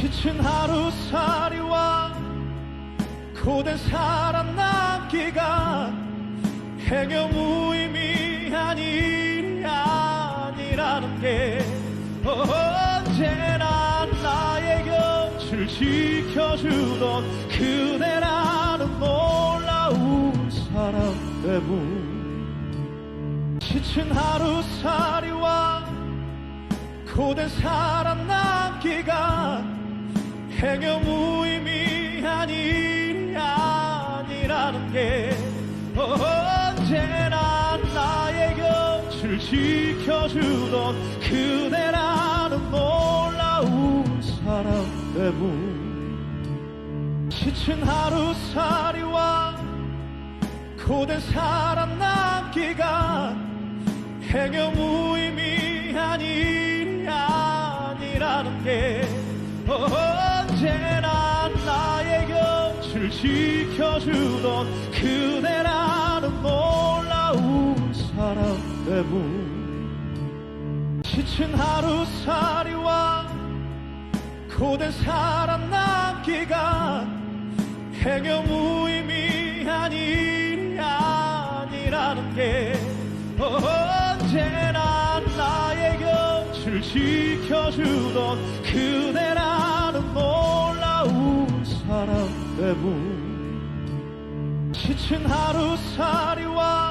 지친 하루살이와 고된 사람 남기가 행여 무의미한 일이 아니라는 게 언제나 나의 곁을 지켜주던 그대라는 놀라운 사랑 때문. 지친 하루살이와 고된 사람 남기가 행여 무의미한 일이 아니라는 게 언제나 나의 곁을 지켜주던 그대라는 놀라운 사랑 때문. 지친 하루살이와 고된 사람 남기가 행여 무의미한 일이 아니라는 게 언제나 나의 곁을 지켜주던 그대라는 놀라운 사랑 때문. 지친 하루살이와 고된 사람 남기가 행여 무의미한 일이 아니라는 게 언제나 나의 곁을 지켜주던 그대라는 사랑 때문. 지친 하루살이와